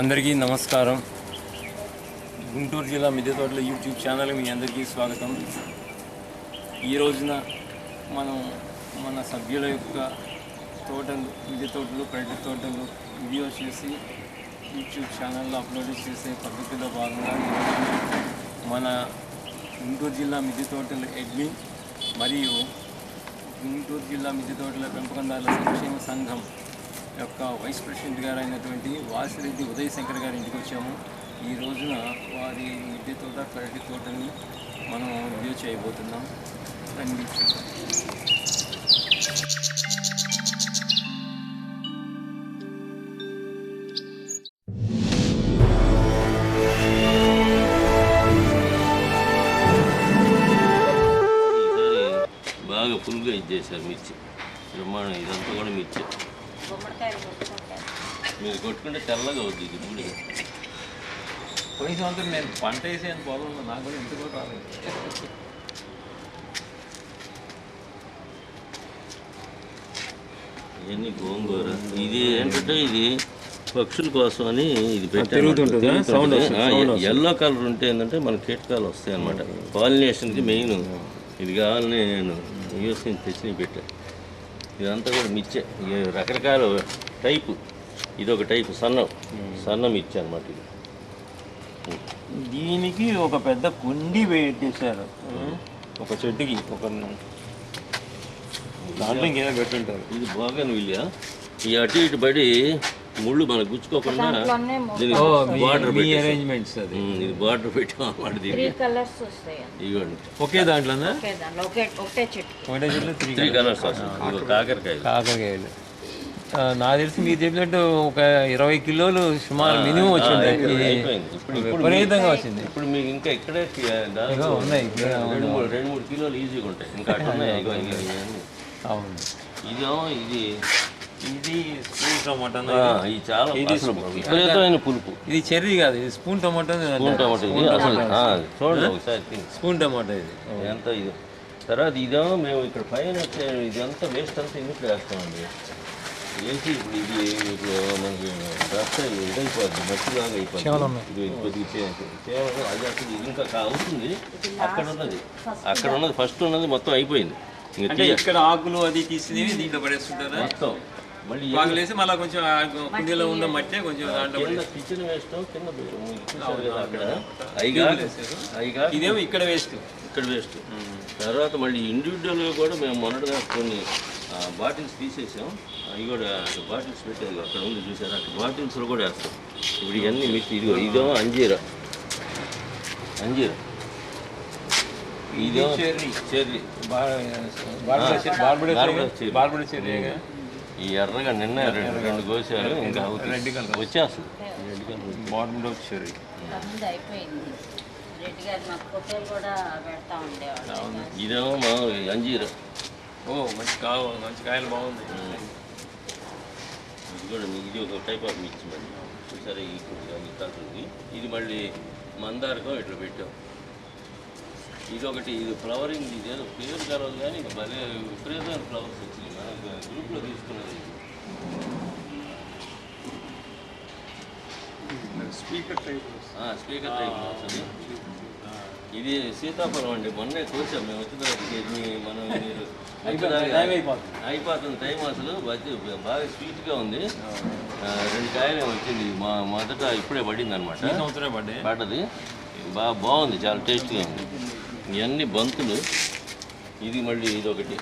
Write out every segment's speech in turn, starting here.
అందరికీ నమస్కారం. గుంటూరు జిల్లా మిద్దె తోటల యూట్యూబ్ ఛానల్ మీ అందరికీ స్వాగతం. ఈ రోజున మనం మన సభ్యుల యొక్క తోటలు మిద్దె తోటలు పెరటి తోటలు వీడియో చేసి యూట్యూబ్ ఛానల్లో అప్లోడ్ చేసే పద్ధతిలో భాగంగా మన గుంటూరు జిల్లా మిద్దె తోటల అడ్మిన్ మరియు గుంటూరు జిల్లా మిద్దె తోటల పెంపకందారుల సంక్షేమ సంఘం యొక్క వైస్ ప్రెసిడెంట్ గారు అయినటువంటి వాసిరెడ్డి ఉదయ్ శంకర్ గారి ఇంటికి వచ్చాము. ఈ రోజున వారి మిద్దె తోట పెరటి తోటని మనం వ్యూ చేయబోతున్నాం. రండి. బాగా ఫుల్గా ఇచ్చేసారు మిర్చి. బ్రహ్మాండం ఇదంతా కూడా మిర్చి. మీరు కొట్టుకుంటే తెల్లగా అవుతుంది ఇది బూడిద పోయిన సంవత్సరం నేను పంట వేసాను పొలంలో నాకు కూడా ఇంత కూడా రాలేదు. ఇవన్నీ గోంగూర. ఇది ఏంటంటే ఇది పక్షుల కోసం అని ఇది వస్తుంది. ఎల్లో కలర్ ఉంటే ఏంటంటే మన కీటకాలు వస్తాయి అనమాట పాలినేషన్కి మెయిన్ ఇది కావాలని నేను యూఎస్ నుంచి తెచ్చి పెట్టాను ఇదంతా కూడా మిర్చే రకరకాల టైపు. ఇది ఒక టైపు సన్నం. సన్నం మిర్చి అనమాట ఇది. దీనికి ఒక పెద్ద కుండి పెట్టేశారు. ఒక చెట్టుకి ఒక దాంట్లో ఇంకేదో పెట్టుంటారు. ఇది బోగన్ విలియా ఈ అటు ఇటు పడి ముళ్ళు మనకు గుచ్చుకోకుండా. అరేంజ్మెంట్స్ ఇది బార్డర్ పెట్టాం ఇదిగోండి ఒకే దాంట్లో ఒకే ఒకటే చెట్లు త్రీ త్రీ కలర్స్. వస్తుంది ఇదిగో కాకరకాయలు. నాకు తెలిసి మీరు చెప్పినట్టు ఒక ఇరవై కిలోలు సుమారు మినిమం వచ్చి ఉంటాయి ఇప్పుడు ఇది అయిపోయింది. ఇప్పుడు ఇప్పుడు విపరీతంగా వచ్చింది. ఇప్పుడు మీకు ఇంకా ఇక్కడే ఉన్నాయి, ఇక్కడే రెండు మూడు రెండు మూడు కిలోలు ఈజీగా ఉంటాయి. ఇంకా. అవును. ఇదేమో ఇది. ఇది స్పూన్ టమాటా ఇది చాలా విపరీతమైన పులుపు. ఇది చెర్రీ కాదు ఇది స్పూన్ టమాటా స్పూన్ టమాటో ఇది. అసలు ఆ, చూడండి ఒకసారి. స్పూన్ టమాటా ఇది. ఎంత ఇది? తర్వాత ఇదేమో మేము ఇక్కడ పైన వచ్చే ఇదంతా వేస్ట్ అంతా ఇందుకు వేస్తామండి? వేసి ఇప్పుడు ఇది? ఇప్పుడు మనకి రక్త ఇదైపోద్ది మట్టిలాగా అయిపోద్ది. ఇది కొద్దిగా అది అసలు ఇది ఇంకా అవుతుంది అక్కడ ఉన్నది. అక్కడ ఉన్నది ఫస్ట్ ఉన్నది మొత్తం అయిపోయింది. ఇక్కడ ఆకులు అది తీసి దీంట్లో పడేస్తుంటారా? మొత్తం. మళ్ళీ బాగా లేసి మళ్ళీ కొంచెం కుండీలో ఉన్న మట్టే కొంచెం దాంట్లో కిచెన్ వేస్ట్ కింద ఇదేమో ఇక్కడ వేస్ట్ ఇక్కడ వేస్ట్ తర్వాత మళ్ళీ ఇండివిజువల్గా కూడా మేము మొన్నటిగా కొన్ని బాటిల్స్ తీసేసాం. అవి కూడా బాటిల్స్ పెట్టేది అక్కడ ఉంది చూసారు అక్కడ బాటిల్స్లో కూడా వేస్తాం. ఇప్పుడు ఇవన్నీ మిక్స్ ఇదిగో ఇదేమో అంజీరా. అంజీరా. ఇదేమో cherry. Cherry. Barber cherry. Barber చెర్రీగా. ఈ ఎర్రగా నిన్న రెండు రెండు కోసారు ఇంకా అవుతుంది వచ్చేస్తుంది. బాటమ్ చెర్రీ పెడతా ఉండేవాళ్ళు. ఇదేమో మా అంజీరా. ఓ మంచి కావు మంచి కాయలు బాగుంది. ఇది కూడా మీకు ఇది ఒక టైప్ ఆఫ్ మిర్చి మళ్ళీ. ఈ కలర్ ఉంది ఇది మళ్ళీ మందారకం ఇట్లా పెట్టాం. ఇది ఒకటి ఇది ఫ్లవరింగ్ ఇది ఏదో పేరు కలవదు కానీ భలే విపరీతమైన ఫ్లవర్స్ వచ్చింది మన గ్రూప్లో తీసుకున్నది స్పీకర్ టైప్ స్పీకర్ టైప్ వస్తుంది. ఇది సీతాఫలం అండి. మొన్నే కోసాం. మేము వచ్చిన తర్వాత మనం మీరు అయిపోతుంది. టైం అసలు. బాగా స్వీట్గా ఉంది. రెండు కాయలు వచ్చింది. మా మొదట ఇప్పుడే పడింది అనమాట పడ్డది. బాగా బాగుంది. చాలా టేస్ట్గా ఉంది. ఇవన్నీ బంతులు. ఇది మళ్ళీ ఇది ఒకటి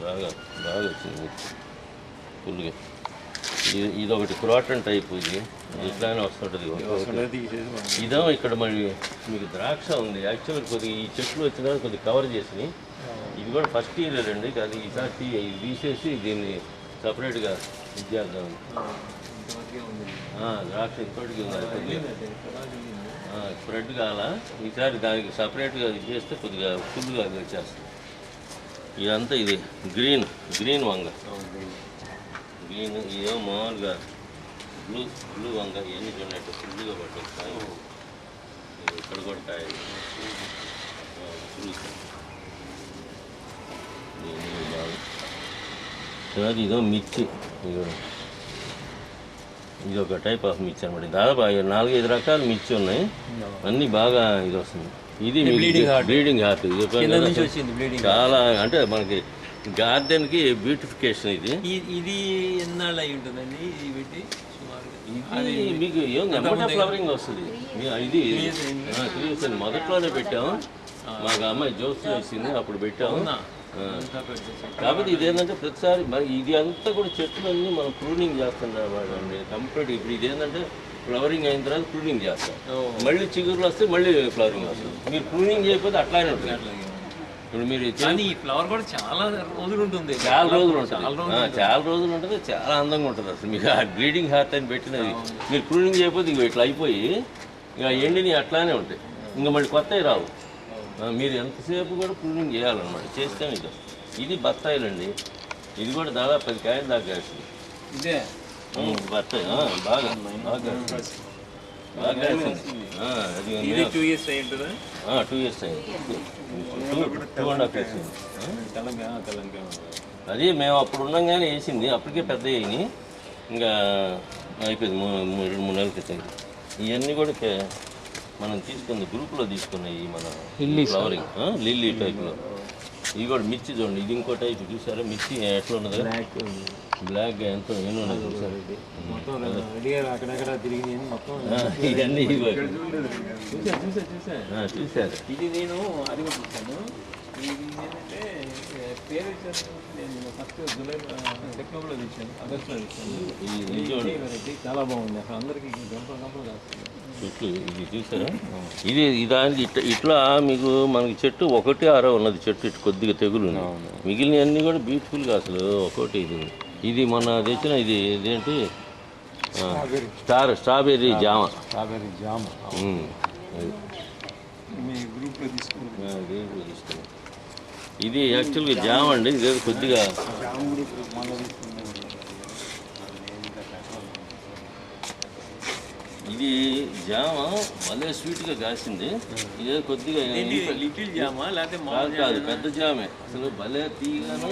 బాగా బాగా వచ్చింది ఫుల్గా ఇది ఇది ఒకటి క్రాటన్ టైప్ ఇది. ఇట్లానే వస్తుంటుంది ఇదేమో ఇక్కడ మళ్ళీ మీకు ద్రాక్ష ఉంది. యాక్చువల్గా కొద్దిగా ఈ చెట్లు వచ్చిన కొద్దిగా కవర్ చేసి ఇది కూడా ఫస్ట్ ఇయర్ అండి అది ఈసారి ఇది తీసేసి దీన్ని సపరేట్గా ఇది ఆ, ద్రాక్ష ఇంకోటికి స్ప్రెడ్ కావాల ఈసారి దానికి సపరేట్గా ఇది చేస్తే కొద్దిగా ఫుల్గా అది వచ్చేస్తుంది. ఇదంతా ఇది గ్రీన్ గ్రీన్ వంగ. గ్రీన్. ఇదేమో మామూలుగా బ్లూ బ్లూ వంగ ఇవన్నీ చూడట్టు ఫుల్గా ఇది ఇక్కడ కూడా కాయ బాగా. ఇదో మిర్చి ఇదో ఇది ఒక టైప్ ఆఫ్ మిర్చి అనమాట దాదాపు ఐదు- నాలుగైదు రకాల మిర్చి ఉన్నాయి. అన్నీ బాగా ఇది వస్తుంది ఇది బ్లీడింగ్ హార్ట్ ఇది చాలా అంటే మనకి గార్డెన్కి బ్యూటిఫికేషన్ ఇది. ఇది ఎన్నాళ్ళు అయి ఉంటుందండి? ఇది పెట్టి సుమారుగా ఇది మీకు ఏం ఫ్లవరింగ్ వస్తుంది. ఇది మొదట్లోనే పెట్టాము. మాకు అమ్మాయి జ్యోత్స్న ఇచ్చింది అప్పుడు పెట్టాము. కాబట్టి ఇదేంటంటే ప్రతిసారి మరి ఇది అంతా కూడా చెట్లన్నీ మనం ప్రూనింగ్ చేస్తుంటాం అండి. కంప్లీట్ ఇప్పుడు ఇదేంటంటే ఫ్లవరింగ్ అయిన తర్వాత ప్రూనింగ్ చేస్తాం. మళ్ళీ చిగురులు వస్తే మళ్ళీ ఫ్లవరింగ్ వస్తుంది. మీరు ప్రూనింగ్ చేయకపోతే అట్లానే ఉంటుంది. ఇప్పుడు మీరు కానీ ఈ ఫ్లవర్ కూడా చాలా రోజులు ఉంటుంది. చాలా రోజులు ఉంటుంది. చాలా రోజులు ఆ, చాలా రోజులు ఉంటుంది. చాలా అందంగా ఉంటుంది అసలు. మీకు ఆ గ్రీడింగ్ హార్ట్ అని పెట్టినది. మీరు ప్రూనింగ్ చేయకపోతే ఇవి ఇట్లా అయిపోయి ఇక ఎండిని అట్లానే ఉంటాయి. ఇంకా మళ్ళీ కొత్తవి రావు. మీరు ఎంతసేపు కూడా ప్రూనింగ్ చేయాలన్నమాట. చేస్తే మీకు ఇది బత్తాయిలండి. ఇది కూడా దాదాపు పది కాయలు దాకా కాస్తుంది ఇదే. బత్తాయి. బాగా బాగా అది ఇది టూ ఇయర్స్ టూ ఇయర్స్ అయింది two two and half years అయింది. ఆ? తెలంగాణ తెలంగాణ. అది మేము అప్పుడు ఉండంగానే వేసింది. అప్పటికే పెద్ద అయినాయి. ఇంకా అయిపోయింది. రెండు మూడు నెలల క్రితం. ఇవన్నీ కూడా మనం తీసుకుంది గ్రూప్లో తీసుకున్నాయి మన ఫ్లవరింగ్ లిల్లీ టైప్లో ఇవి కూడా మిర్చి చూడండి ఇది ఇంకో టైప్ చూసారా? మిర్చి ఎట్లా ఉన్నది? బ్లాక్ ఎంత ఎన్ని ఉన్నాయి చూసారా? ఇది నేను అది కూడా చూసాను. ఇది ఏంటంటే ఏ, పేరు వచ్చాను నేను ఫస్ట్ జూలై సెప్టెంబర్లో తీసాను ఆగస్ట్లో తీసాను ఇది ఇది ఇది చూడండి. వెరైటీ చాలా బాగుంది అసలు. అందరికీ గంపలు గంపలు కాస్తుంది చెట్లు ఇది చూసారా? ఇది దానికి ఇట్లా ఇట్లా మీకు మనకి చెట్టు ఒకటి ఆరో ఉన్నది చెట్టు ఇటు కొద్దిగా తెగులు. మిగిలిన అన్ని కూడా బ్యూటిఫుల్గా అసలు ఒకటి ఇది. ఇది మొన్న తెచ్చిన ఇది ఇదేంటి? స్టార్ స్ట్రాబెర్రీ జామ. స్ట్రాబెర్రీ జామ్. ఇది యాక్చువల్గా జామ అండి ఇది కొద్దిగా ఇది జామ భలే స్వీట్గా కాసింది. ఇదే కొద్దిగా లిటిల్ జామా లేకపోతే కాదు కాదు పెద్ద జామే. అసలు భలే తీయగాను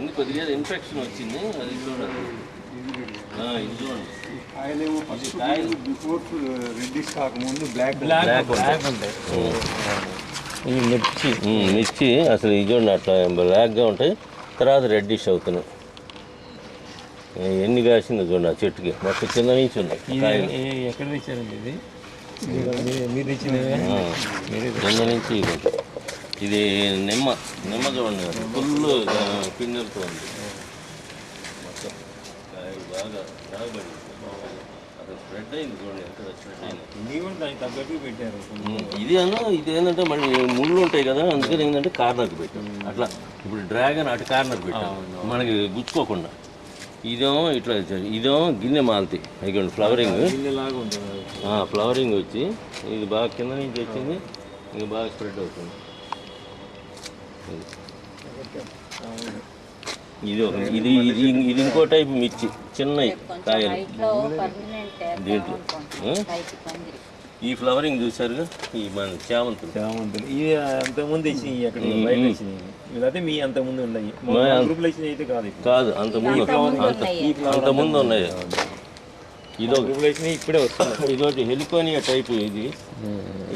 ఇంక కొద్దిగా ఏదో వచ్చింది. అది చూడండి. ఆ, ఇది చూడండి. కాయలేమో ఫస్ట్ బిఫోర్ రెడ్డిష్ కాకముందు బ్లాక్ బ్లాక్ Black బ్లాక్ ఉంటాయి ఈ మిర్చి. మిర్చి అసలు ఇది చూడండి అట్లా బ్లాక్గా ఉంటాయి. తర్వాత రెడ్డిష్ అవుతున్నాయి. ఎన్ని కాసిందో చూడండి ఆ చెట్టుకి. మొత్తం కింద నుంచి ఉన్నాయి. ఎక్కడ తెచ్చారండి ఇది? మీరు- కింద నుంచి ఇది. నిమ్మ నిమ్మ చూడండి ఫుల్ పిందెలతో ఉంది. మొత్తం కాయలు బాగా బాగా అసలు స్ప్రెడ్ అయింది చూడండి ఎక్కడ స్ప్రెడ్ అయింది. ఇది కూడా దానికి తగ్గట్టు పెట్టారు. ఉమ్, ఇది అను ఇది ఏంటంటే మళ్ళీ ముళ్ళు ఉంటాయి కదా అందుకని ఏంటంటే కార్నర్కి పెట్టాం అట్లా ఇప్పుడు డ్రాగన్ అటు కార్నర్ పెట్టాం మనకి గుచ్చుకోకుండా. ఇదేమో ఇట్లా. ఇదేమో గిన్నె మాలతి. ఇదిగోండి ఫ్లవరింగ్ ఫ్లవరింగ్ వచ్చి ఇది బాగా కింద నుంచి వచ్చింది. ఇంకా బాగా స్ప్రెడ్ అవుతుంది. ఇది ఒక ఇది ఇది ఇది ఇంకో టైప్ మిర్చి. చిన్నవి కాయలు. దీంట్లో? ఈ ఫ్లవరింగ్ చూసారుగా ఈ మన చామంతులు. చామంతులు. ఇది అంతకుముందు ఇచ్చినాయి అక్కడ బయట ఇచ్చినాయి. ఇదైతే మీ అంతకుముందు ఉన్నాయి. గ్రూప్లో ఇచ్చినాయి అయితే కాదు. కాదు అంత ముందు అంతకుముందు అంత ఉన్నాయి. అంత ముందు ఉన్నాయి. ఇదొక గ్రూప్లో ఇచ్చినాయి ఇప్పుడే వస్తుంది ఇదొకటి హెలికోనియా టైప్ ఇది.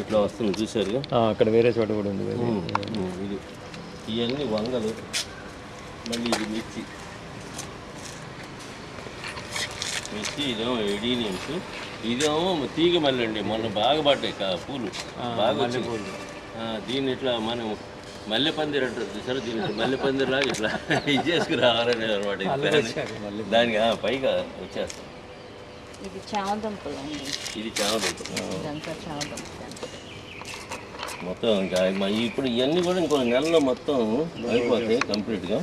ఇట్లా వస్తుంది చూసారుగా అక్కడ వేరే చోట కూడా ఉంది. ఇది. ఇవన్నీ వంగలు. మళ్ళీ ఇది మిర్చి. మిర్చి ఇదేమో ఎడీనియమ్స్. ఇదేమో తీగ మల్లె అండి మొన్న బాగా పడ్డాయి కా పూలు. బాగా వచ్చింది ఆ, దీన్ని ఇట్లా మనం మల్లె పందిరి అంటారు చూసారా? దీన్ని ఇట్లా మల్లె పందిరి లాగా ఇట్లా ఇది చేసుకుని రావాలని అనమాట దానికి పైగా వచ్చేస్తాం ఇది చామదుంపలు ఇది చామదుంపలు. మొత్తం ఇంకా ఇప్పుడు ఇవన్నీ కూడా ఇంకో నెలలో మొత్తం అయిపోతాయి కంప్లీట్గా.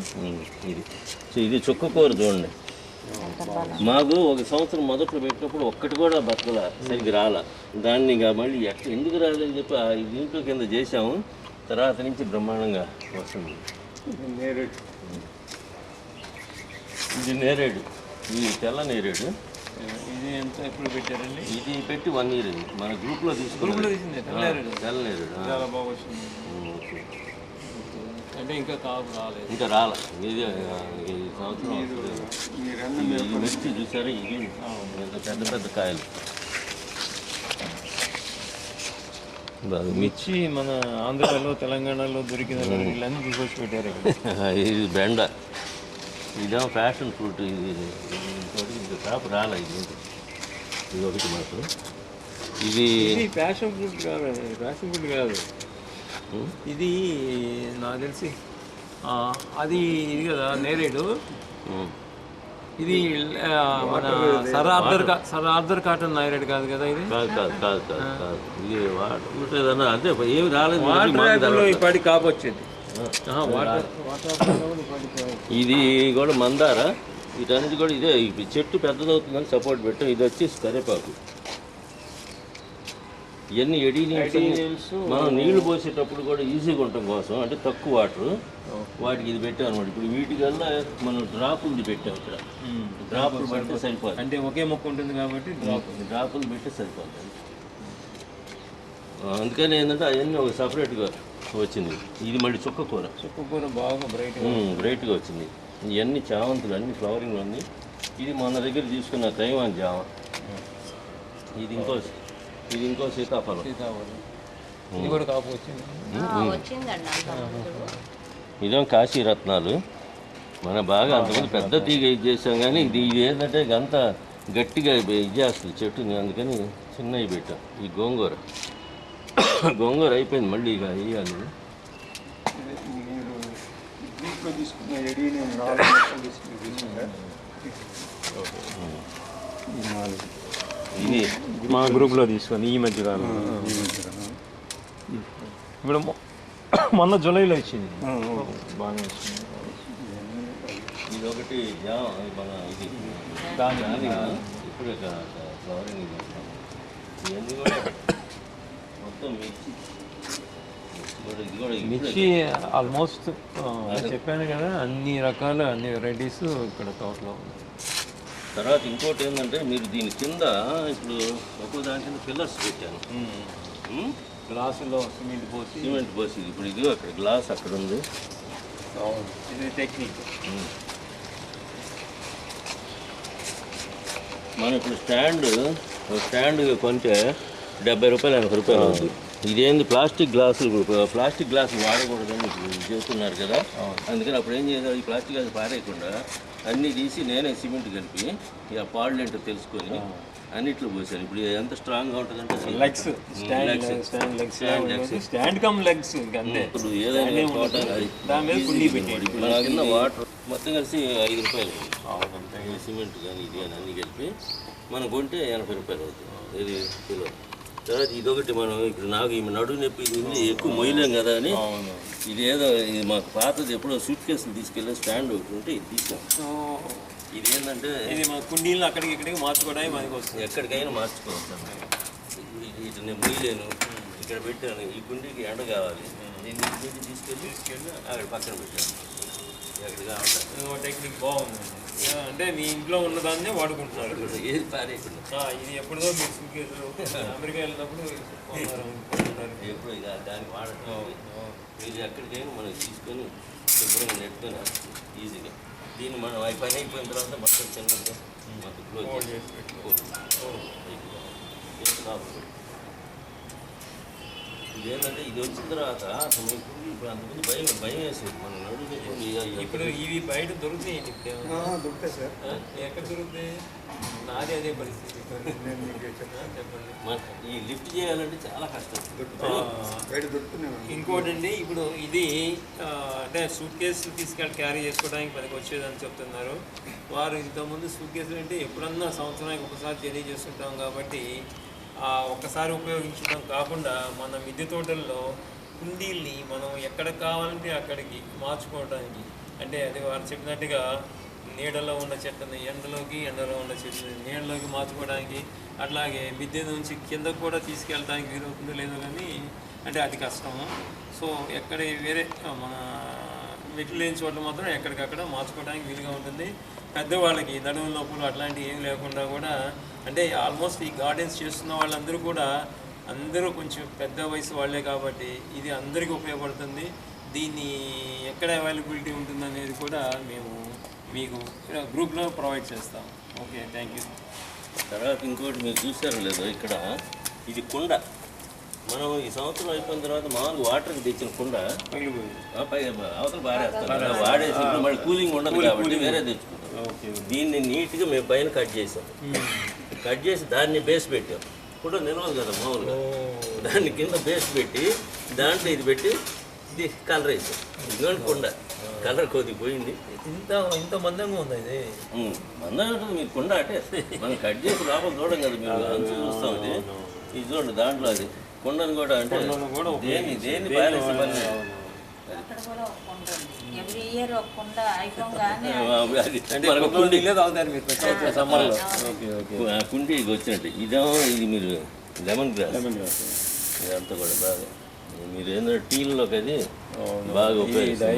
ఇది. సో ఇది చుక్కకూర చూడండి. మాకు ఒక సంవత్సరం మొదట్లో పెట్టినప్పుడు ఒక్కటి కూడా బతకల సరిగ్గా రాల. దాన్ని ఇంకా మళ్ళీ ఎక్కడ ఎందుకు రాలేదని చెప్పి ఆ దీంట్లో కింద చేసాము తర్వాత నుంచి బ్రహ్మాండంగా వస్తుంది. నేరేడు ఇది నేరేడు ఇది తెల్ల నేరేడు. ఇది ఎంత ఎప్పుడు పెట్టారండి? ఇది పెట్టి వన్ ఇయర్ ఇది. మన గ్రూప్లో తీసుకున్నాం. తెల్ల నేరేడు. తెల్ల నేరేడు ఆ. చాలా బాగా వచ్చింది. అంటే ఇంకా కాపు రాలేదు. ఇంకా రాల. ఇది ఈ సంవత్సరం ఈ మిర్చి చూసారా ఇవి పెద్ద పెద్ద కాయలు. బాగా మిర్చి మిర్చి మన ఆంధ్రాలో తెలంగాణలో దొరికిన వీళ్ళన్నీ తీసుకొచ్చి పెట్టారు ఇక్కడ. ఇది బెండ. ఇదేమో ఫ్యాషన్ ఫ్రూట్ ఇది ఇంకోటి ఇది కాపు రాలే ఇది. ఇది ఒకటి మాత్రం. ఇది ఇది ప్యాషన్ ఫ్రూట్ కాదు ప్యాషన్ ఫ్రూట్ కాదు? ఇది నాకు తెలిసి ఆ, అది ఇది కదా నేరేడు. ఇది మన సర్ ఆర్థర్ కా- సర్ ఆర్థర్ కాటన్ నేరేడు కాదు కదా ఇది? కాదు కాదు కాదు కాదు కాదు. ఇది వాటర్ ఉంటుందన్న అదే ఏమి రాలేదు వాటర్. ఇది కూడా మందార? వీటన్నిటి కూడా ఇదే చెట్టు పెద్దదవుతుందని సపోర్ట్ పెట్టాం. ఇది వచ్చేసి కరివేపాకు ఇవన్నీ ఎడి neems, మనం నీళ్ళు పోసేటప్పుడు కూడా ఈజీగా ఉండటం కోసం అంటే తక్కువ వాటర్. వాటికి ఇది పెట్టాం అనమాట ఇప్పుడు వీటికల్లా మనం డ్రాపులు పెట్టాం ఇక్కడ. డ్రాపులు పెడితే సరిపోతుంది అంటే ఒకే మొక్క ఉంటుంది కాబట్టి డ్రాప్ డ్రాపులు. పెట్టి సరిపోతుంది అందుకని ఏంటంటే అవన్నీ ఒక సపరేట్గా వచ్చింది. ఇది మళ్ళీ చుక్క కూర. చుక్క కూర బాగా బ్రైట్ బ్రైట్గా వచ్చింది. ఇవన్నీ చామంతులు అన్ని ఫ్లవరింగ్ ఉంది ఇది మన దగ్గర తీసుకున్న తైవాన్ జామ ఇది ఇంకో ఇది ఇంకో సీతాఫలం. సీతాఫలం ఇది కూడా కాపు వచ్చింది. ఇదేం కాశీ రత్నాలు. మన బాగా అంతకుముందు పెద్ద తీగ ఇది చేసాం కానీ ఇది ఇది ఏంటంటే అంత గట్టిగా ఇది చేస్తుంది చెట్టుని అందుకని చిన్నవి పెట్టాం. ఈ గోంగూర. గోంగూర అయిపోయింది మళ్ళీ ఇక వేయాలి తీసుకున్న ఇది మా గ్రూప్లో తీసుకొని ఈ మధ్య ఇప్పుడు మొన్న జూలైలో వచ్చింది బాగా వచ్చింది ఇది ఒకటి మన ఇది. దాని ఇప్పుడు ఫ్లవరింగ్. ఇవన్నీ కూడా మొత్తం మిర్చి. ఆల్మోస్ట్ చెప్పాను కదా అన్ని రకాల అన్ని వెరైటీస్ ఇక్కడ తోటలో ఉన్నాయి. తర్వాత ఇంకోటి ఏంటంటే మీరు దీని కింద ఇప్పుడు ఒక్కో దాని కింద పిల్లర్స్ పెట్టాను? గ్లాసులో సిమెంట్ పోసి. సిమెంట్ పోసి. ఇప్పుడు ఇదిగో అక్కడ గ్లాస్ అక్కడ ఉంది. ఇది టెక్నిక్. మనం ఇప్పుడు స్టాండ్ స్టాండ్ కొంటే డెబ్బై రూపాయలు ఎనభై రూపాయలు అవుతుంది ఇదేంది? ప్లాస్టిక్ గ్లాసులు ప్లాస్టిక్ గ్లాసులు వాడకూడదని చెబుతున్నారు కదా. అందుకని అప్పుడు ఏం చేయాలి? ఈ ప్లాస్టిక్ గ్లాస్ పారేయకుండా అన్నీ తీసి నేనే సిమెంట్ కలిపి ఇక పాళ్ళు ఏంటో తెలుసుకొని అన్నిట్లో పోసాను. ఇప్పుడు ఎంత స్ట్రాంగ్గా ఉంటుందంటే legs stand stand legs stand come legs అంతే. ఇప్పుడు ఏదైనా ఇప్పుడు కింద వాటర్ మొత్తం కలిసి ఐదు రూపాయలు. సిమెంట్ కానీ ఇది కానీ అన్నీ కలిపి మనం కొంటే ఎనభై రూపాయలు అవుతుంది. ఇది కిలో. తర్వాత ఇదొకటి మనం ఇప్పుడు నాకు ఈ నడువు నొప్పి ఉంది ఎక్కువ మొయ్యలేం కదా అని. ఇది ఏదో ఇది మాకు పాతది ఎప్పుడో సూట్ కేసులు తీసుకెళ్ళే స్టాండ్ ఒకటి ఉంటే ఇది తీసాం. సో ఇది ఏంటంటే ఇది మన కుండీలను అక్కడికి ఇక్కడికి మార్చుకోవడానికి మనకి వస్తుంది. ఎక్కడికైనా మార్చుకోవచ్చు. ఇటు నేను మొయ్యలేను. ఇక్కడ పెట్టాను. ఈ గుండెకి ఎండ కావాలి. గుండి తీసుకెళ్ళి తీసుకెళ్ళి అక్కడ పక్కన పెట్టాను. ఎక్కడ కావాలి టెక్నిక్ బాగుంది. అంటే మీ ఇంట్లో ఉన్నదాన్నే వాడుకుంటున్నారు. ఏది పారేయకుండా ఇది ఎప్పుడో మీరు అమెరికా వెళ్ళినప్పుడు. ఎప్పుడు ఇక దాన్ని వాడటం మీరు ఎక్కడికైనా మనం తీసుకొని శుభ్రంగా నెట్టుకొని ఈజీగా. దీన్ని మనం అవి పని అయిపోయిన తర్వాత మొత్తం చిన్నగా మొత్తం క్లోజ్ చేసి ఇది ఏంటంటే ఇది వచ్చిన తర్వాత అసలు మీకు ఇప్పుడు అంతకుముందు భయం భయం వేసేది. మనం ఇప్పుడు ఇవి బయట దొరుకుతాయి ఇప్పుడు ఏమన్నా? దొరుకుతాయి సార్? ఎక్కడ దొరుకుతాయి? నాది అదే పరిస్థితి. చెప్పండి. ఈ లిఫ్ట్ చేయాలంటే చాలా కష్టం. ఆ, బయట దొరుకుతున్నాయి ఇంకోటి అండి ఇప్పుడు ఇది అంటే సూట్ కేసు తీసుకెళ్ళి క్యారీ చేసుకోవడానికి పనికి వచ్చేదని చెప్తున్నారు. వారు ఇంతకుముందు సూట్ కేసులు అంటే ఎప్పుడన్నా సంవత్సరానికి ఒకసారి తెలియజేస్తుంటాం కాబట్టి ఒక్కసారి ఉపయోగించడం కాకుండా మన మిద్దె తోటల్లో కుండీల్ని మనం ఎక్కడ కావాలంటే అక్కడికి మార్చుకోవడానికి. అంటే అది వారు చెప్పినట్టుగా నీడలో ఉన్న చెట్లని ఎండలోకి ఎండలో ఉన్న చెట్లని నీడలోకి మార్చుకోవడానికి అట్లాగే మిద్దె నుంచి కిందకు కూడా తీసుకెళ్ళడానికి వీలవుతుందో లేదో కానీ అంటే అది కష్టము. సో ఎక్కడ వేరే మన మెట్లు లేని చోట్ల మాత్రం ఎక్కడికక్కడ మార్చుకోవడానికి వీలుగా ఉంటుంది. పెద్దవాళ్ళకి నడుము నొప్పులు అట్లాంటివి ఏం లేకుండా కూడా అంటే ఆల్మోస్ట్ ఈ గార్డెన్స్ చేస్తున్న వాళ్ళందరూ కూడా అందరూ కొంచెం పెద్ద వయసు వాళ్ళే కాబట్టి ఇది అందరికీ ఉపయోగపడుతుంది. దీన్ని ఎక్కడ అవైలబిలిటీ ఉంటుందనేది కూడా మేము మీకు గ్రూప్లో ప్రొవైడ్ చేస్తాం. ఓకే థ్యాంక్ యూ తర్వాత ఇంకోటి మీరు చూసారు లేదు ఇక్కడ ఇది కుండ. మనం ఈ సంవత్సరం అయిపోయిన తర్వాత మామూలుగా వాటర్కి తెచ్చిన కుండ పగిలిపోయింది. ఆ, పై అవతల అలా వాడేసి మళ్ళీ కూలింగ్ ఉండదు కాబట్టి వేరే తెచ్చుకుంటాం. ఓకే దీన్ని నీట్గా మేము పైన కట్ చేసాం. కట్ చేసి దాన్ని బేస్ పెట్టాం. కూడా నిలవదు కదా మామూలుగా. దాన్ని కింద బేస్ పెట్టి దాంట్లో ఇది పెట్టి ఇది కలర్ వేసాం. ఇదిగోండి కుండ. కలర్ కొద్దిగా పోయింది. ఇంత ఇంత మందంగా ఉంది ఇది? ఉమ్, మందం ఉంటుంది. మీరు కుండ అంటే మనం కట్ చేసి లోపల చూడం కదా మీరు అంచు చూస్తాం ఇది ఇది చూడండి దాంట్లో అది. కుండను కూడా అంటే కూడా దేని పని లేదు. అక్కడ కూడా ఇది వచ్చినట్టు. ఇదేమో ఇది మీరు లెమన్ గ్రాస్ ఇదంతా కూడా బాగా. మీరు ఏంటంటే టీల్లోకి అది బాగా ఉపయోగిస్తాం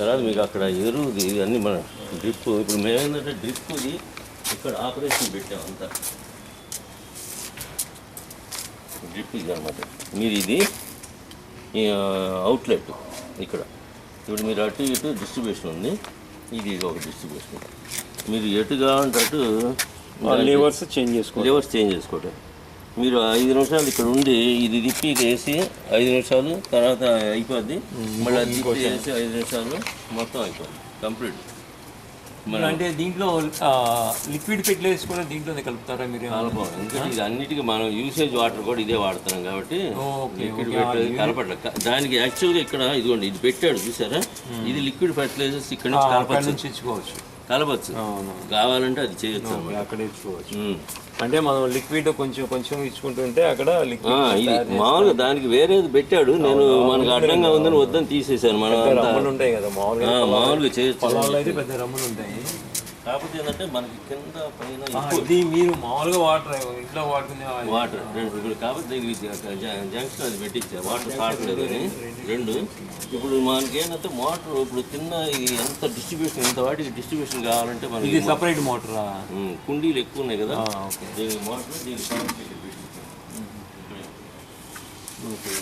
తర్వాత మీకు అక్కడ ఎరువు ఇది అన్ని మన డ్రిప్ ఇప్పుడు మేమేంటంటే డ్రిప్ ఇది ఇక్కడ ఆపరేషన్ పెట్టాం అంతా. డ్రిప్ ఇది అనమాట మీరు ఇది అవుట్లెట్ ఇక్కడ. ఇప్పుడు మీరు అటు ఇటు డిస్ట్రిబ్యూషన్ ఉంది. ఇది ఒక డిస్ట్రిబ్యూషన్ మీరు ఎటు కావాలంటే అటు లేవర్స్ చేంజ్ చేసుకోవాలి. లేవర్స్ చేంజ్ చేసుకోవటం. మీరు ఐదు నిమిషాలు ఇక్కడ ఉండి ఇది తిప్పి వేసి ఐదు నిమిషాలు తర్వాత అయిపోద్ది. మళ్ళీ అది తిప్పి వేసి ఐదు నిమిషాలు మొత్తం అయిపోద్ది. కంప్లీట్ అంటే దీంట్లో లిక్విడ్ ఫెర్టిలైజర్స్ కూడా దీంట్లోనే కలుపుతారా మీరు? ఎందుకంటే ఇది అన్నిటికీ మనం యూసేజ్ వాటర్ కూడా ఇదే వాడుతున్నాం కాబట్టి లిక్విడ్ ఫెర్టిలైజర్ కలపట్ల. దానికి యాక్చువల్గా ఇక్కడ ఇదిగోండి ఇది పెట్టాడు చూసారా? ఇది లిక్విడ్ ఫెర్టిలైజర్స్ ఇక్కడ నుంచి కలపచ్చు. ఇచ్చుకోవచ్చు. కలపచ్చు. అవును కావాలంటే అది చేయొచ్చు. అక్కడ ఇచ్చుకోవచ్చు. అంటే మనం లిక్విడ్ కొంచెం కొంచెం ఇచ్చుకుంటుంటే అక్కడ ఇది మామూలుగా దానికి వేరేది పెట్టాడు. నేను మనకు అడ్డంగా ఉందని వద్దని తీసేశాను. మనం ఉంటాయి కదా మామూలుగా చేయొచ్చు. పెద్ద రమ్మలు ఉంటాయి. కాకపోతే ఏంటంటే మనకి కింద పైన ఇది మీరు మామూలుగా వాటర్ ఇంట్లో వాడుకునే వాటర్ రెండు ఇప్పుడు కాబట్టి జంక్షన్ అది పెట్టించా. వాటర్ అని రెండు ఇప్పుడు మనకి ఏంటంటే మోటార్ ఇప్పుడు కింద ఎంత డిస్ట్రిబ్యూషన్ ఎంత వాటికి డిస్ట్రిబ్యూషన్ కావాలంటే మనకి ఇది సపరేట్ మోటరా? కుండీలు ఎక్కువ ఉన్నాయి కదా. దీనికి మోటార్ దీనికి. ఓకే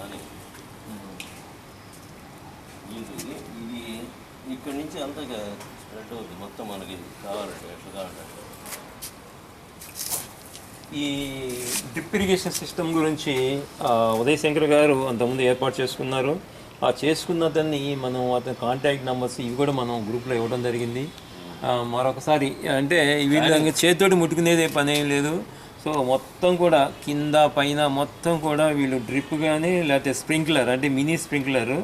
అని. ఇది ఇది ఇక్కడ నుంచి అంతా స్ప్రెడ్ అవుతుంది మొత్తం మనకి కావాలంటే ఎట్లా కావాలంటే. ఈ డ్రిప్ ఇరిగేషన్ సిస్టమ్ గురించి ఉదయ్ శంకర్ గారు అంతకుముందు ఏర్పాటు చేసుకున్నారు. ఆ చేసుకున్న దాన్ని మనం అతని కాంటాక్ట్ నెంబర్స్ ఇవి కూడా మనం గ్రూప్లో ఇవ్వడం జరిగింది. మరొకసారి అంటే వీళ్ళు చేతితోటి ముట్టుకునేదే పని ఏం లేదు. సో మొత్తం కూడా కింద పైన మొత్తం కూడా వీళ్ళు డ్రిప్ కానీ లేకపోతే స్ప్రింక్లర్ అంటే మినీ స్ప్రింక్లర్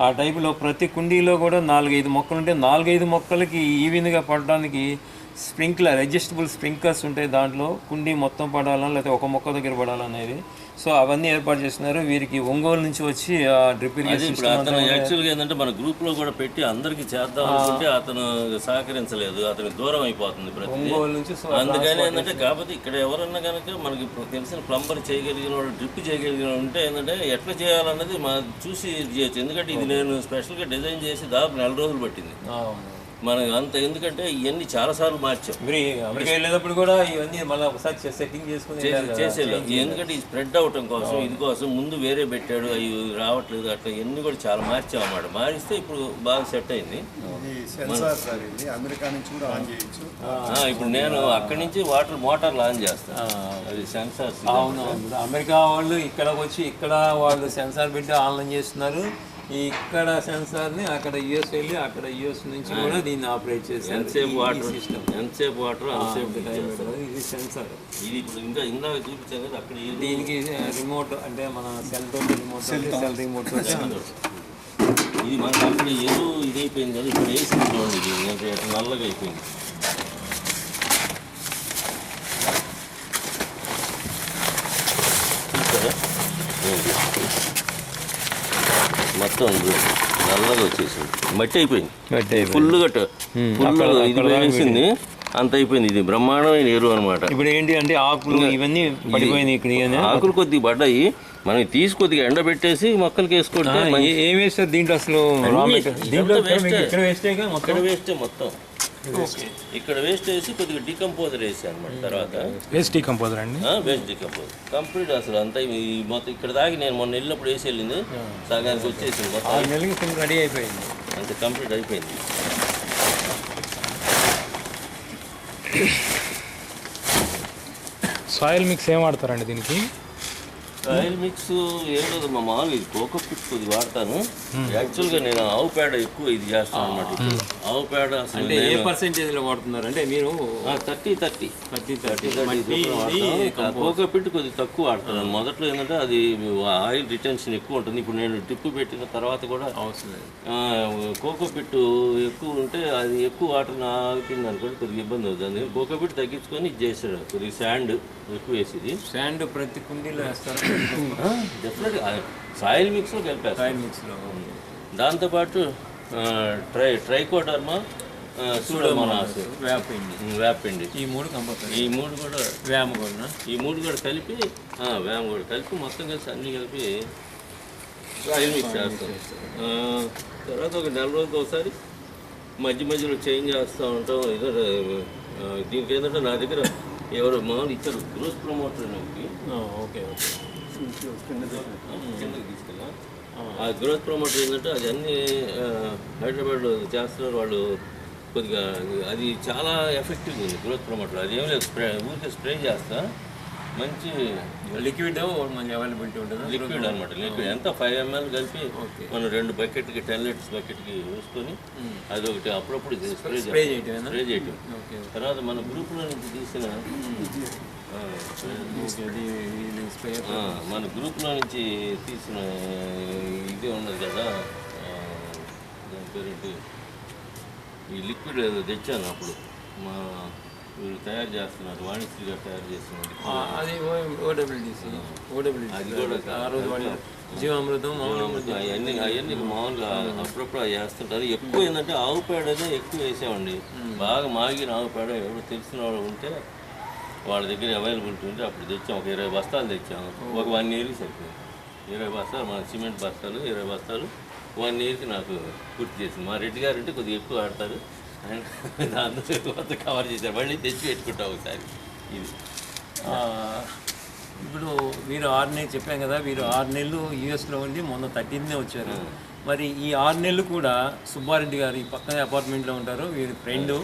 ఆ టైపులో ప్రతి కుండీలో కూడా నాలుగైదు మొక్కలు ఉంటే నాలుగైదు మొక్కలకి ఈవెన్గా పడడానికి స్ప్రింక్లర్ అడ్జస్టబుల్ స్ప్రింక్లర్స్ ఉంటాయి దాంట్లో కుండీ మొత్తం పడాలా లేకపోతే ఒక మొక్క దగ్గర పడాలనేది సో అవన్నీ ఏర్పాటు చేస్తున్నారు. వీరికి ఒంగోలు నుంచి వచ్చి డ్రిప్ అతను యాక్చువల్గా ఏంటంటే మన గ్రూప్లో కూడా పెట్టి అందరికి చేద్దాం అనుకుంటే అతను సహకరించలేదు. అతనికి దూరం అయిపోతుంది ప్రతి ఒంగోలు నుంచి సో అందుకని ఏంటంటే కాకపోతే ఇక్కడ ఎవరన్నా కనుక మనకి తెలిసిన ప్లంబర్ చేయగలిగిన వాడు డ్రిప్ చేయగలిగిన ఉంటే ఏంటంటే ఎట్లా చేయాలన్నది మా చూసి చేయొచ్చు. ఎందుకంటే ఇది నేను స్పెషల్గా డిజైన్ చేసి దాదాపు నెల రోజులు పట్టింది. మనకి అంత ఎందుకంటే ఇవన్నీ చాలాసార్లు మార్చాం. మీరు అమెరికా వెళ్ళేటప్పుడు కూడా ఇవన్నీ మళ్ళీ ఒకసారి సెట్టింగ్ చేసుకుని. చేసేలేదు ఎందుకంటే ఈ స్ప్రెడ్ అవటం కోసం ఇది కోసం ముందు వేరే పెట్టాడు అవి రావట్లేదు అట్లా ఇవన్నీ కూడా చాలా మార్చాం అన్నమాట. మారిస్తే ఇప్పుడు బాగా సెట్ అయింది. ఇది సెన్సార్ సార్ ఇది. అమెరికా నుంచి కూడా ఆన్ చేయొచ్చు. ఆ, ఇప్పుడు నేను అక్కడి నుంచి వాటర్ మోటార్ లాంచ్ చేస్తాను అది సెన్సార్స్. అవును అమెరికా వాళ్ళు ఇక్కడికి వచ్చి ఇక్కడ వాళ్ళు సెన్సార్ పెట్టి ఆన్లైన్ చేస్తున్నారు. ఇక్కడ సెన్సార్ని అక్కడ యుఎస్ వెళ్ళి అక్కడ యుఎస్ నుంచి కూడా దీన్ని ఆపరేట్ చేస్తారు ఎంతసేపు వాటర్? ఎంతసేపు వాటర్? ఇది సెన్సార్. ఇది ఇప్పుడు ఇంకా ఇందాక చూపించాను కదా అక్కడ దీనికి రిమోట్ అంటే మన సెల్ తోటి రిమోట్ సెల్ రిమోట్ ఇది మనకి అక్కడ ఏదో ఇది అయిపోయింది కదా ఇప్పుడు వేసింది చూడండి ఇది? నల్లగా అయిపోయింది. మొత్తం నల్లగా వచ్చేసింది. మట్టి అయిపోయింది. ఫుల్గా ఫుల్ ఇది వేసింది. అంత అయిపోయింది. ఇది బ్రహ్మాండమైన ఎరువు అనమాట ఇప్పుడు ఏంటి అంటే ఆకులు ఇవన్నీ పడిపోయినాయి ఇక్కడ ఆకులు కొద్దిగా పడ్డాయి. మనం తీసి కొద్దిగా ఎండబెట్టేసి మొక్కలకి వేసుకుంటే ఏం వేస్తారు దీంట్లో అసలు? దీంట్లో వేస్తే మొత్తం? ఇక్కడ వేస్ట్ వేసి కొద్దిగా డికంపోజర్ వేసి అనమాట తర్వాత. వేస్ట్ డీకంపోజర్ అండి? వేస్ట్ డికంపోజ్ కంప్లీట్ అసలు అంతా ఈ మొత్తం ఇక్కడ దాగి నేను మొన్న వెళ్ళినప్పుడు వేసి వెళ్ళింది. సగానికి వచ్చేసింది మొత్తం. రెడీ అయిపోయింది. అంత కంప్లీట్ అయిపోయింది. సాయిల్ మిక్స్ ఏం వాడతారండి దీనికి? ఆయిల్ మిక్స్ ఏం లేదు మా మామూలు ఇది కోకో పిట్ కొద్ది వాడతాను. యాక్చువల్గా నేను ఆవు పేడ ఎక్కువ ఇది చేస్తాను అనమాట ఆవు పేడ అంటే ఏ పర్సెంటేజ్లో వాడుతున్నారు? అంటే మీరు thirty thirty. Thirty thirty. Thirty coco peat కొద్ది తక్కువ వాడతాను. మొదట్లో ఏంటంటే అది ఆయిల్ రిటెన్షన్ ఎక్కువ ఉంటుంది. ఇప్పుడు నేను టిప్పు పెట్టిన తర్వాత కూడా అవసరం లేదు. ఆ, కోకో పిట్టు ఎక్కువ ఉంటే అది ఎక్కువ వాటర్ నాకింది అనుకోండి కొద్దిగా ఇబ్బంది అవుతుంది. అందుకని కోకో పిట్ తగ్గించుకొని ఇది చేసాడు కొద్దిగా శాండ్ ఎక్కువ వేసేది. శాండ్ ప్రతి కుండీలో వేస్తారు? డెఫినెట్గా సాయిల్ మిక్స్లో కలిపారు సాయిల్ మిక్స్లో. దాంతోపాటు ట్రై ట్రైకోడర్మా సూడోమోనాస్ వేపిండి వేపిండి ఈ మూడు కంపల్సరీ. ఈ మూడు కూడా వేమ కూడా. ఈ మూడు కూడా కలిపి వేమ కూడా కలిపి మొత్తం కలిసి అన్నీ కలిపి సాయిల్ మిక్స్ చేస్తాం. ఆ, తర్వాత ఒక నెల రోజులకి ఒకసారి మధ్య మధ్యలో చేంజ్ చేస్తూ ఉంటాం. ఏదో దీనికి ఏంటంటే నా దగ్గర ఎవరు మామూలు ఇచ్చారు గ్రోత్ ప్రమోటర్ నాకు ఓకే ఓకే. తీసుకెళ్ళా ఆ గ్రోత్ ప్రమోటర్ ఏంటంటే అది అన్ని హైదరాబాద్లో చేస్తున్నారు వాళ్ళు కొద్దిగా అది చాలా ఎఫెక్టివ్గా ఉంది గ్రోత్ ప్రమోటర్ అది ఏం లేదు స్ప్రే ఊరికే స్ప్రే చేస్తా. మంచి లిక్విడ్ మంచి అవైలబిలిటీ ఉంటుంది. లిక్విడ్ అనమాట లిక్విడ్ ఎంత? ఫైవ్ ఎంఎల్ కలిపి మనం రెండు బకెట్కి టెన్ లీటర్స్ బకెట్కి వేసుకొని అది ఒకటి అప్పుడప్పుడు స్ప్రే చేయటం. ఓకే తర్వాత మన గ్రూప్లో నుంచి తీసిన మన గ్రూప్లో నుంచి తీసిన ఇది ఉన్నది కదా దాని పేరేంటి? ఈ లిక్విడ్ ఏదో తెచ్చాను అప్పుడు. మా వీళ్ళు తయారు చేస్తున్నారు వాణిజ్య గారు తయారు చేస్తున్నారు. అది ఓడబ్ల్యూడిసి ఓడబ్ల్యూడిసి ఆ రోజు వాళ్ళు జీవామృతం మామూలు అవన్నీ అవన్నీ మామూలుగా అప్పుడప్పుడు అవి వేస్తుంటారు ఎక్కువ ఏంటంటే ఆవు పేడనే ఎక్కువ వేసామండి బాగా మాగిన ఆవు పేడ ఎవరు తెలిసిన వాళ్ళు ఉంటే వాళ్ళ దగ్గర అవైలబిలిటీ ఉంటే అప్పుడు తెచ్చాం. ఒక ఇరవై బస్తాలు తెచ్చాము ఒక వన్ ఇయర్కి సరిపోయింది. ఇరవై బస్తాలు మన సిమెంట్ బస్తాలు ఇరవై బస్తాలు వన్ ఇయర్కి నాకు పూర్తి చేసింది. మా రెడ్డి గారు అంటే కొద్దిగా ఎక్కువ ఆడతారు దాంతో మొత్తం కవర్ చేశారు. మళ్ళీ తెచ్చి పెట్టుకుంటాం ఒకసారి. ఇది. ఇప్పుడు వీరు ఆరు నెలలు చెప్పాం కదా వీరు ఆరు నెలలు యూఎస్లో ఉండి మొన్న థర్టీన్నే వచ్చారు. మరి ఈ ఆరు నెలలు కూడా సుబ్బారెడ్డి గారు ఈ పక్కనే అపార్ట్మెంట్లో ఉంటారు. వీరి ఫ్రెండ్.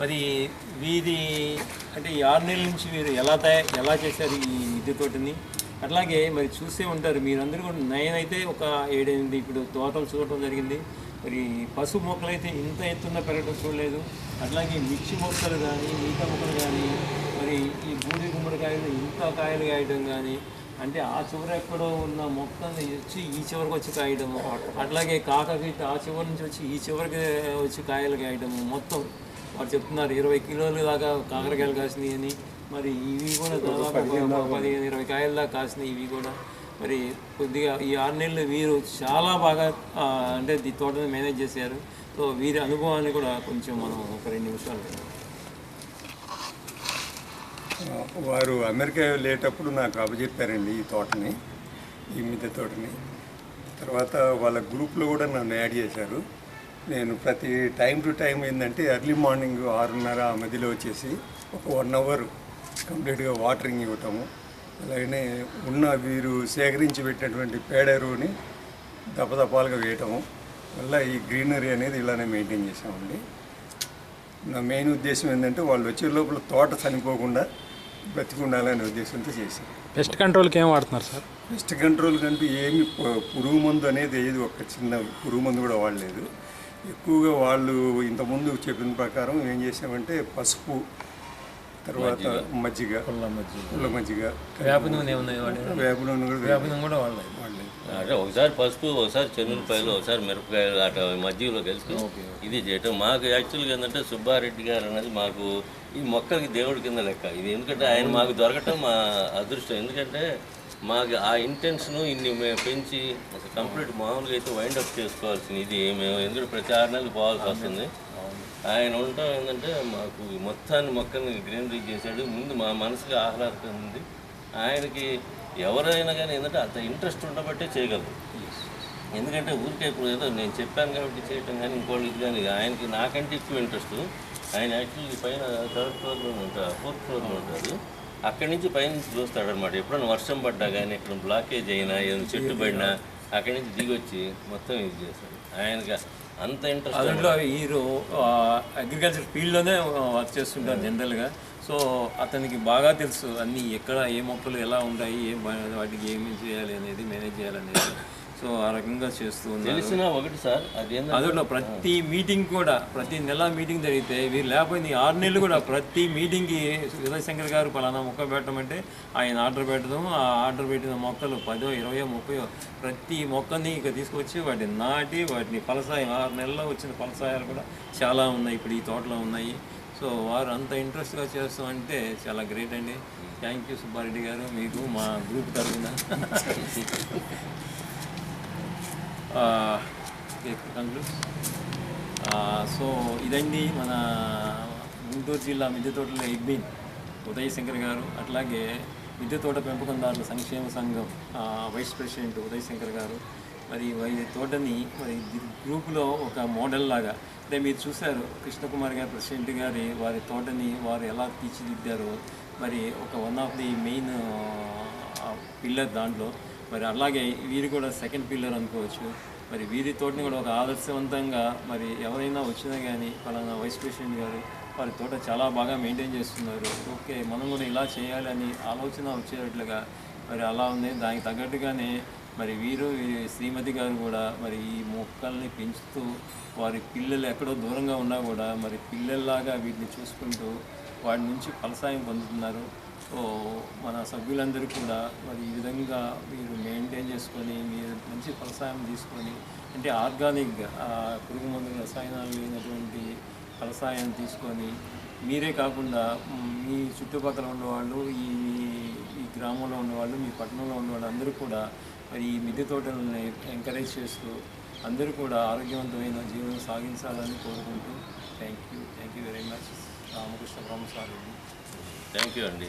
మరి వీరి అంటే ఈ ఆరు నెలల నుంచి మీరు ఎలా తయారు ఎలా చేశారు ఈ మిద్దె తోటని అట్లాగే మరి చూసే ఉంటారు. మీరందరూ కూడా నేనైతే ఒక ఏడెనిమిది ఇప్పుడు తోటలు చూడటం జరిగింది. మరి పసుపు మొక్కలు అయితే ఇంత ఎత్తున పెరగడం చూడలేదు. అట్లాగే మిర్చి మొక్కలు కానీ మిగతా మొక్కలు కానీ మరి ఈ బూడి గుమ్మడికాయలు ఇంత కాయలు కాయడం కానీ అంటే ఆ చివర ఎక్కడో ఉన్న మొక్కల్ని వచ్చి ఈ చివరికి వచ్చి కాయడము అట్లాగే కాకకి ఆ చివరి నుంచి వచ్చి ఈ చివరికి వచ్చి కాయలు కాయడము మొత్తం. వారు చెప్తున్నారు ఇరవై కిలోలు దాకా కాకరకాయలు కాసినాయి అని మరి ఇవి కూడా దాదాపు పదిహేను ఇరవై కాయల దాకా కాసినాయి ఇవి కూడా. మరి కొద్దిగా ఈ ఆరు నెలలు వీరు చాలా బాగా అంటే ఈ తోటని మేనేజ్ చేశారు. సో వీరి అనుభవాన్ని కూడా కొంచెం మనం ఒక రెండు నిమిషాలు వారు అమెరికా వెళ్ళేటప్పుడు నాకు అప్పచెప్పారండి ఈ తోటని ఈ మిద్దె తోటని. తర్వాత వాళ్ళ గ్రూప్లో కూడా నన్ను యాడ్ చేశారు. నేను ప్రతి టైం టు టైం ఏంటంటే ఎర్లీ మార్నింగ్ ఆరున్నర ఆ మధ్యలో వచ్చేసి ఒక వన్ అవర్ కంప్లీట్గా వాటరింగ్ ఇవ్వటము అలాగనే ఉన్న వీరు సేకరించి పెట్టినటువంటి పేడ ఎరువుని దపదపాలుగా వేయటము వల్ల ఈ గ్రీనరీ అనేది ఇలానే మెయింటైన్ చేసామండి నా మెయిన్ ఉద్దేశం ఏంటంటే వాళ్ళు వచ్చే లోపల తోట చనిపోకుండా బ్రతికుండాలనే ఉద్దేశంతో చేశాను పెస్ట్ కంట్రోల్కి ఏం వాడుతున్నారు సార్? పెస్ట్ కంట్రోల్ కంటూ ఏమి పురుగు మందు అనేది ఏది ఒక చిన్న పురుగు మందు కూడా వాడలేదు. ఎక్కువగా వాళ్ళు ఇంతకుముందు చెప్పిన ప్రకారం ఏం చేసామంటే పసుపు తర్వాత మజ్జిగ. పుల్ల మజ్జిగ. వేప నూనె ఏమన్నా వాడారా? వేప నూనె కూడా వేప నూనె కూడా వాడలేదు వాడలేదు అంటే ఒకసారి పసుపు ఒకసారి చెన్నులపాయలు ఒకసారి మిరపకాయలు అట్లా మధ్యలో కలిసి ఇది చేయటం. మాకు యాక్చువల్గా ఏంటంటే సుబ్బారెడ్డి గారు అనేది మాకు ఈ మొక్కకి దేవుడి కింద లెక్క. ఇది ఎందుకంటే ఆయన మాకు దొరకటం మా అదృష్టం. ఎందుకంటే మాకు ఆ ఇంటెన్షన్ ఇన్ని మేము పెంచి అసలు కంప్లీట్ మామూలుగా అయితే వైండ్ అప్ చేసుకోవాల్సింది. ఇది మేము ఎందుకంటే ప్రతి ఆరు నెలలు పోవాల్సి వస్తుంది. ఆయన ఉండటం ఏంటంటే మాకు మొత్తాన్ని మొక్కని గ్రీనరీ చేశాడు. ముందు మా మనసుకి ఆహ్లాదకరంగా ఉంది. ఆయనకి ఎవరైనా కానీ ఏంటంటే అంత ఇంట్రెస్ట్ ఉండబట్టే చేయగలరు. ఎందుకంటే ఊరికే ఇప్పుడు ఏదో నేను చెప్పాను కాబట్టి చేయటం కానీ ఇంకోళ్ళు ఇది కానీ ఆయనకి నాకంటే ఎక్కువ ఇంట్రెస్ట్. ఆయన యాక్చువల్లీ పైన థర్డ్ ఫ్లోర్లో ఉంటారు ఫోర్త్ ఫ్లోర్లో ఉంటారు అక్కడి నుంచి పైన నుంచి చూస్తాడు అనమాట ఎప్పుడైనా వర్షం పడ్డా కానీ ఇక్కడ బ్లాకేజ్ అయినా ఏదైనా చెట్టు పడినా. అక్కడి నుంచి దిగొచ్చి మొత్తం ఇది చేస్తాడు. ఆయనకి అంత ఇంట్రెస్ట్ దాంట్లో హీరో అగ్రికల్చర్ ఫీల్డ్లోనే వర్క్ చేస్తుంటారు జనరల్గా సో అతనికి బాగా తెలుసు అన్ని ఎక్కడ ఏ మొక్కలు ఎలా ఉంటాయి ఏ వాటికి ఏమి చేయాలి అనేది మేనేజ్ చేయాలనేది సో ఆ రకంగా చేస్తూ ఉన్నారు. తెలిసిన ఒకటి సార్ అదేంటంటే ప్రతి మీటింగ్ కూడా ప్రతి నెల మీటింగ్ జరిగితే వీరు లేకపోయింది ఆరు నెలలు కూడా ప్రతి మీటింగ్కి ఉదయ్ శంకర్ గారు పలానా మొక్క పెట్టమంటే ఆయన ఆర్డర్ పెట్టడం ఆ ఆర్డర్ పెట్టిన మొక్కలు పదో ఇరవయో ముప్పయో ప్రతి మొక్కని ఇక తీసుకొచ్చి వాటిని నాటి వాటిని ఫలసాయం ఆరు నెలల్లో వచ్చిన ఫలసాయాలు కూడా చాలా ఉన్నాయి ఇప్పుడు ఈ తోటలో ఉన్నాయి. సో వారు అంత ఇంట్రెస్ట్గా చేస్తాం అంటే చాలా గ్రేట్ అండి. థ్యాంక్ యూ సుబ్బారెడ్డి గారు మీకు మా గ్రూప్ తరఫున. సో ఇదండి మన గుంటూరు జిల్లా మిద్దె తోటలో ఎగ్బిన్ ఉదయ్ శంకర్ గారు అట్లాగే మిద్దె తోట పెంపకందారుల సంక్షేమ సంఘం వైస్ ప్రెసిడెంట్ ఉదయ్ శంకర్ గారు. మరి వారి తోటని మరి గ్రూప్లో గ్రూపులో ఒక మోడల్ లాగా. అంటే మీరు చూశారు కృష్ణకుమార్ గారు ప్రెసిడెంట్ గారి వారి తోటని వారు ఎలా తీర్చిదిద్దారో. మరి ఒక one of the main pillar దాంట్లో. మరి అలాగే వీరు కూడా సెకండ్ పిల్లర్ అనుకోవచ్చు. మరి వీరి తోటని కూడా ఒక ఆదర్శవంతంగా మరి ఎవరైనా వచ్చినా కానీ పలానా వైస్ ప్రెసిడెంట్ గారు వారి తోట చాలా బాగా మెయింటైన్ చేస్తున్నారు. ఓకే మనం కూడా ఇలా చేయాలని ఆలోచన వచ్చేటట్లుగా మరి అలా ఉంది. దానికి తగ్గట్టుగానే మరి వీరు శ్రీమతి గారు కూడా మరి ఈ మొక్కల్ని పెంచుతూ వారి పిల్లలు ఎక్కడో దూరంగా ఉన్నా కూడా మరి పిల్లల్లాగా వీటిని చూసుకుంటూ వాటి నుంచి ఫలసాయం పొందుతున్నారు. సో మన సభ్యులందరూ కూడా మరి ఈ విధంగా మీరు మెయింటైన్ చేసుకొని మీరు మంచి ఫలసాయం తీసుకొని అంటే ఆర్గానిక్గా పురుగు మందులు రసాయనాలు లేనటువంటి ఫలసాయం తీసుకొని మీరే కాకుండా మీ చుట్టుపక్కల ఉన్నవాళ్ళు ఈ ఈ గ్రామంలో ఉన్నవాళ్ళు మీ పట్టణంలో ఉన్నవాళ్ళు అందరూ కూడా మరి ఈ మిద్దె తోటలను ఎంకరేజ్ చేస్తూ అందరూ కూడా ఆరోగ్యవంతమైన జీవనం సాగించాలని కోరుకుంటూ thank you thank you very much Ramakrishna Brahmaswamy thank you అండి.